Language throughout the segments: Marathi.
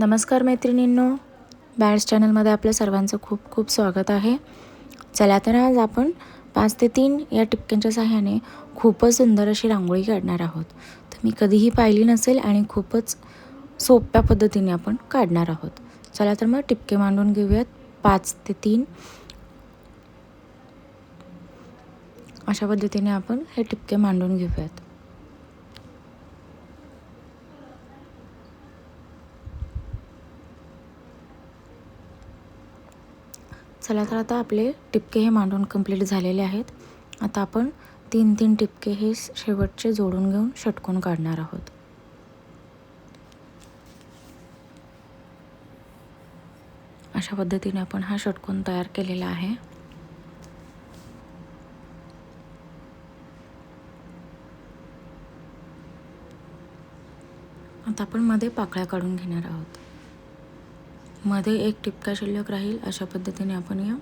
नमस्कार मैत्रिणींनो बॅड्स चॅनलमध्ये आपल्या सर्वांचं खूप खूप स्वागत आहे. चला तर आज आपण पाच ते तीन या टिपक्यांच्या सहाय्याने खूपच सुंदर अशी रांगोळी काढणार आहोत. तुम्ही कधीही पाहिली नसेल आणि खूपच सोप्या पद्धतीने आपण काढणार आहोत. चला तर मग टिपके मांडून घेऊयात. पाच ते तीन. अशा पद्धतीने आपण हे टिपके मांडून घेऊयात. चला तर आता आपले टिपके हे मांडून कंप्लीट झालेले आहेत. आता आपण तीन तीन टिपके हे शेवटचे जोडून घेऊन षटकोन काढणार आहोत. अशा पद्धतीने आपण हा षटकोन तयार केलेला आहे. आता आपण मध्ये पाकळ्या काढून घेणार आहोत. मध्ये एक टिपका शिल्लक राहील. अशा पद्धतीने आपण या.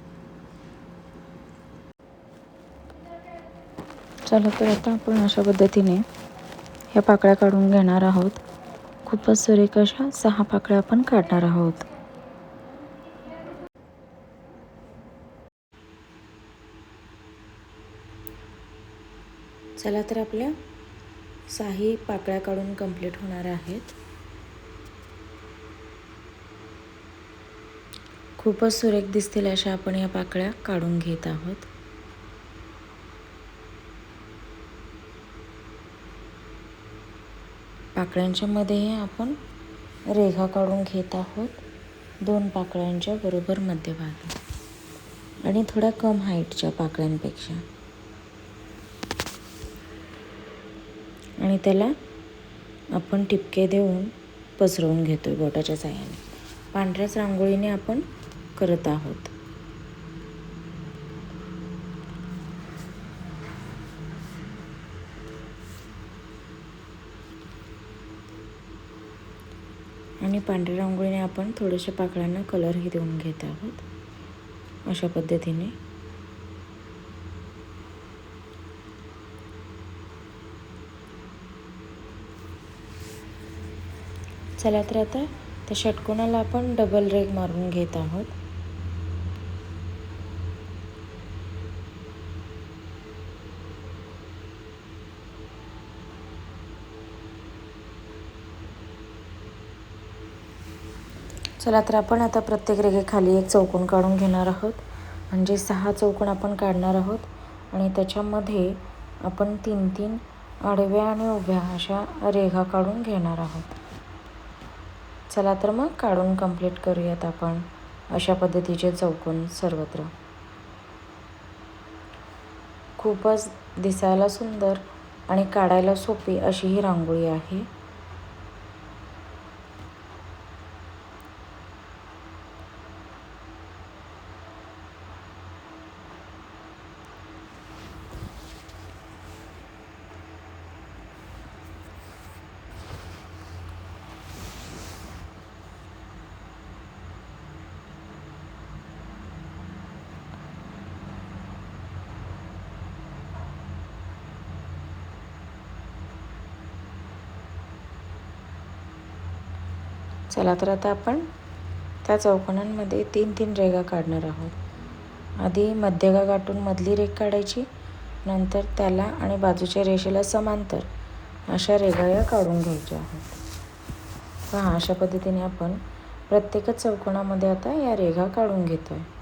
चला तर आता आपण अशा पद्धतीने ह्या पाकळ्या काढून घेणार आहोत. खूपच सुरेख अशा सहा पाकळ्या आपण काढणार आहोत. चला तर आपल्या साही पाकळ्या काढून कंप्लीट होणार आहेत. खूपच सुरेख दिसतील अशा आपण या पाकळ्या काढून घेत आहोत. पाकळ्यांच्या मध्येही आपण रेघा काढून घेत आहोत. दोन पाकळ्यांच्या बरोबर मध्यभागी. आणि थोड्या कम हाईटच्या पाकळ्यांपेक्षा. आणि त्याला आपण टिपके देऊन पसरवून घेतोय बोटाच्या साह्याने. पांढऱ्याच रांगोळीने आपण करत आहोत. आणि पांढऱ्या रांगोळीने आपण थोडेसे पाकळ्यांना कलरही देऊन घेत आहोत. अशा पद्धतीने. चला तर आता त्या षटकोनाला आपण डबल रेग मारून घेत आहोत. चला तर आपण आता प्रत्येक रेगेखाली एक चौकोन काढून घेणार आहोत. म्हणजे सहा चौकोन आपण काढणार आहोत. आणि त्याच्यामध्ये आपण तीन तीन आडव्या आणि उभ्या अशा रेघा काढून घेणार आहोत. चला तर मग काढून कंप्लीट करूयात आपण अशा पद्धतीचे चौकोन सर्वत्र. खूपच दिसायला सुंदर आणि काढायला सोपी अशी ही रांगोळी आहे. चला तर आता आपण त्या चौकोनांमध्ये तीन तीन रेगा काढणार आहोत. आधी मध्यगा गाठून मधली रेग काढायची नंतर त्याला आणि बाजूच्या रेषेला समांतर अशा रेगा या काढून घ्यायच्या आहेत. पहा अशा पद्धतीने आपण प्रत्येकच चौकोनामध्ये आता या रेघा काढून घेतो आहे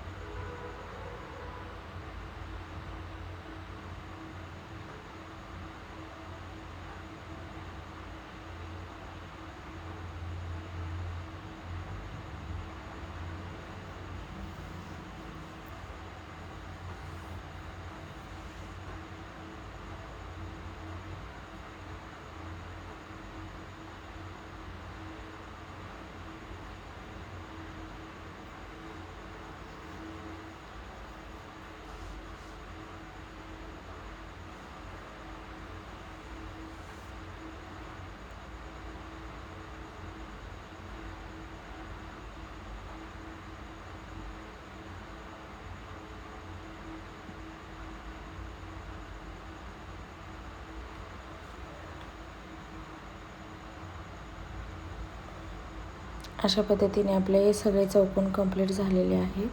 अशा पद्धतीने आपले हे सगळे चौकोन कंप्लीट झालेले आहेत.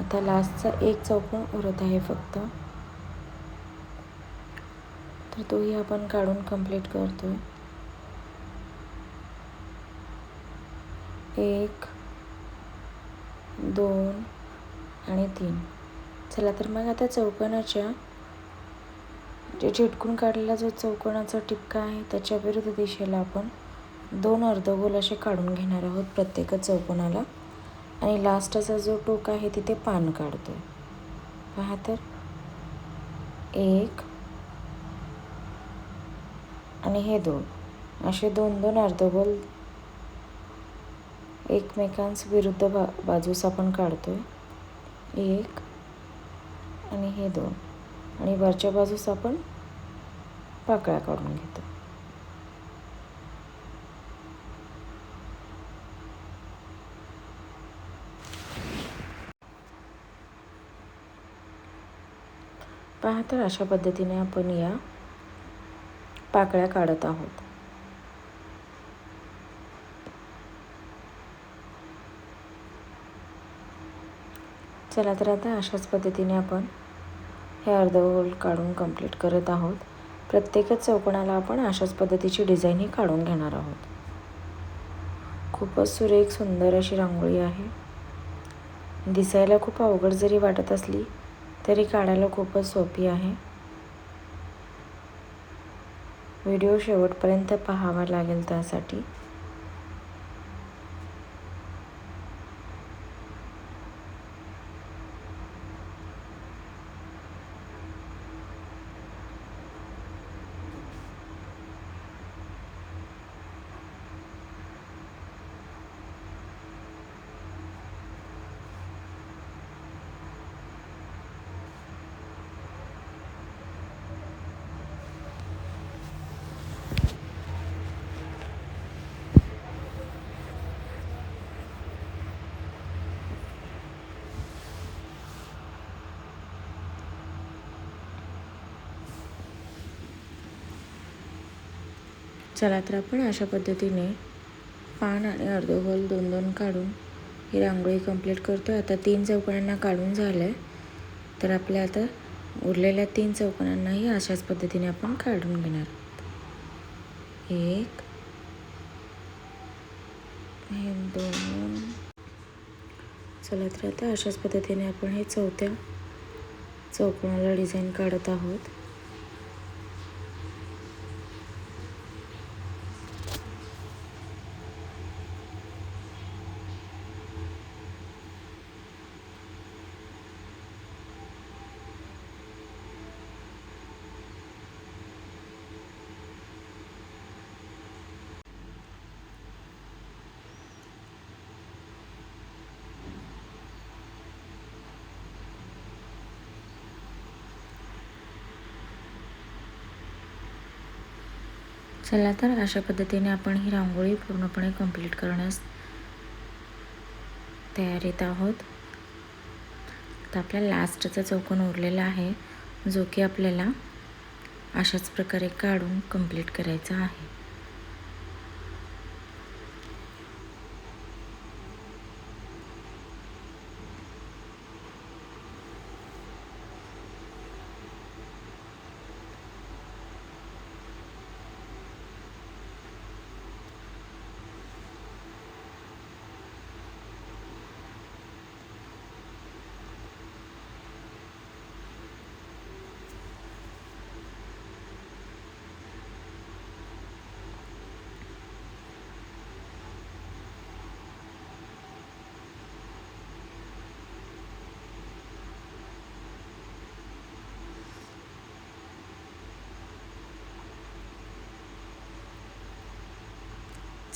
आता लास्टचा एक चौकोन उरत आहे फक्त. तर तोही आपण काढून कंप्लीट करतो एक दोन आणि तीन. चला तर मग आता चौकोनाच्या जे चिटकून काढलेला जो चौकोनाचा टिपका आहे त्याच्या विरुद्ध दिशेला आपण दोन अर्धगोल असे काढून घेणार आहोत प्रत्येक चौकोनाला. आणि लास्टचा जो टोक आहे तिथे पान काढतो आहे पहा तर. एक. आणि हे दोन. असे दोन दोन अर्धगोल एकमेकांस विरुद्ध बा बाजूस आपण काढतो आहे एक. आणि हे दोन. आणि वरच्या बाजूस आपण पाकळ्या काढून घेतो पहा तर अशा पद्धतीने आपण या पाकळ्या काढत आहोत. चला तर आता अशाच पद्धतीने आपण हे अर्धगोल काढून कंप्लीट करत आहोत. प्रत्येकच चौकोनाला आपण अशाच पद्धतीची डिझाईनही काढून घेणार आहोत. खूपच सुरेख सुंदर अशी रांगोळी आहे. दिसायला खूप अवघड जरी वाटत असली तरी काढायला खूपच सोपी आहे. व्हिडिओ शेवटपर्यंत पाहावा लागेल त्यासाठी. चला तर आपण अशा पद्धतीने पान आणि अर्धगोल दोन दोन काढून ही रांगोळी कंप्लीट करतो आता तीन चौकोनांना काढून झालं आहे तर आपल्या आता उरलेल्या तीन चौकोनांनाही अशाच पद्धतीने आपण काढून घेणार एक हे दोन. चला तर आता अशाच पद्धतीने आपण हे चौथ्या चौकोनाला डिझाईन काढत आहोत. चला तर अशा पद्धतीने आपण ही रांगोळी पूर्णपणे कंप्लीट करण्यास तयारीत आहोत. आता आपल्या लास्टचा चौकोन उरलेला आहे जो की आपल्याला अशाच प्रकारे काढून कंप्लीट करायचा आहे.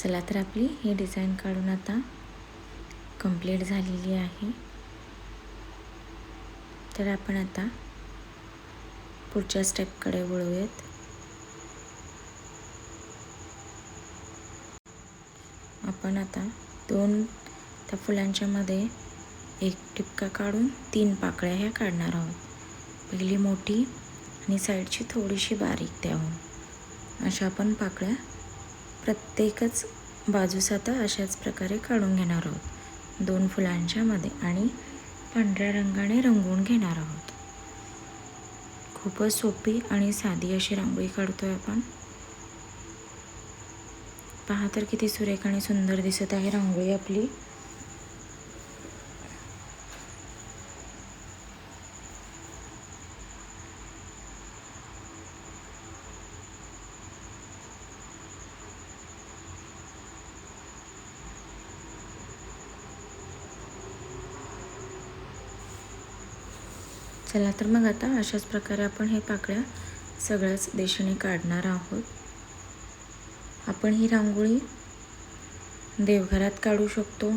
चला तर आपली ही डिझाईन काढून आता कंप्लीट झालेली आहे. तर आपण आता पुढच्या स्टेपकडे वळूयात. आपण आता दोन त्या फुलांच्यामध्ये एक टिपका काढून तीन पाकळ्या ह्या काढणार आहोत. पहिली मोठी आणि साईडची थोडीशी बारीक द्यावून अशा आपण पाकळ्या प्रत्येकच बाजूस आता अशाच प्रकारे काढून घेणार आहोत. दोन फुलांच्या मध्ये आणि पांढऱ्या रंगाने रंगवून घेणार आहोत. खूपच सोपी आणि साधी अशी रांगोळी काढतोय आपण. पहा तर किती सुरेख आणि सुंदर दिसत आहे रांगोळी आपली. चला तर मग आता अशाच प्रकारे आपण हे पाकळ्या सगळ्याच दिशेने काढणार आहोत. आपण ही रांगोळी देवघरात काढू शकतो.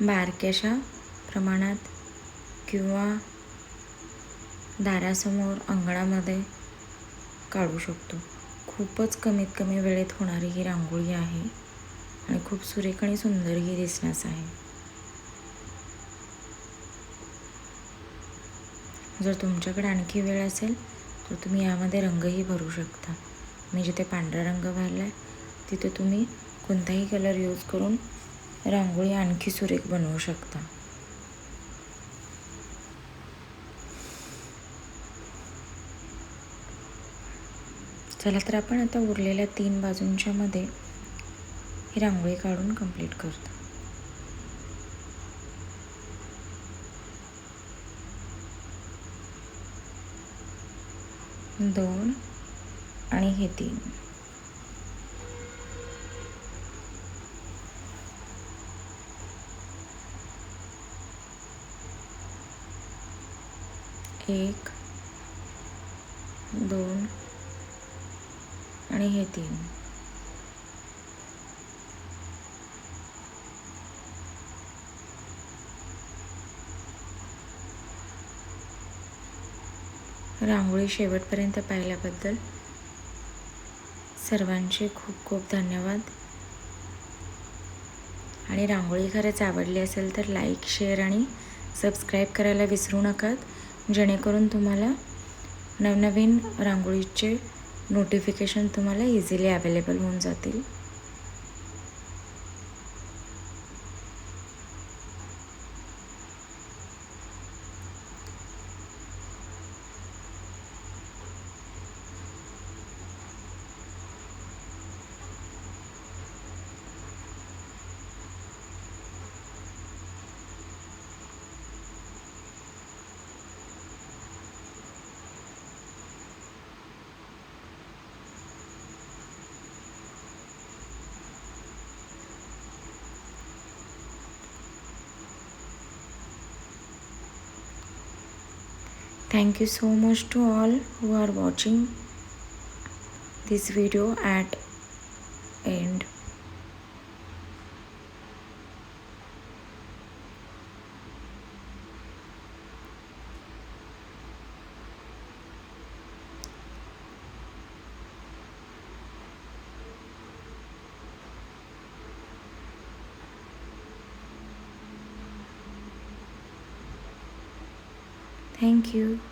बारक्याशा प्रमाणात किंवा दारासमोर अंगणामध्ये काढू शकतो. खूपच कमीत कमी वेळेत होणारी ही रांगोळी आहे आणि खूप सुरेख आणि सुंदरही दिसण्यास आहे. जर तुमच्याकडे आणखी वेळ असेल तर तुम्ही यामध्ये रंगही भरू शकता. मी जिथे पांढरा रंग भरला आहे तिथे तुम्ही कोणताही कलर यूज करून रांगोळी आणखी सुरेख बनवू शकता. चला तर आपण आता उरलेल्या तीन बाजूंच्यामध्ये ही रांगोळी काढून कंप्लीट करतो. दोन आणि हे तीन. एक दोन आणि हे तीन. रांगोळी शेवटपर्यंत पाहिल्याबद्दल सर्वांचे खूप खूप धन्यवाद. आणि रांगोळी खरंच आवडली असेल तर लाईक शेअर आणि सबस्क्राईब करायला विसरू नकात. जेणेकरून तुम्हाला नवनवीन रांगोळीचे नोटिफिकेशन तुम्हाला इझिली अवेलेबल होऊन जातील. Thank you so much to all who are watching this video at Thank you.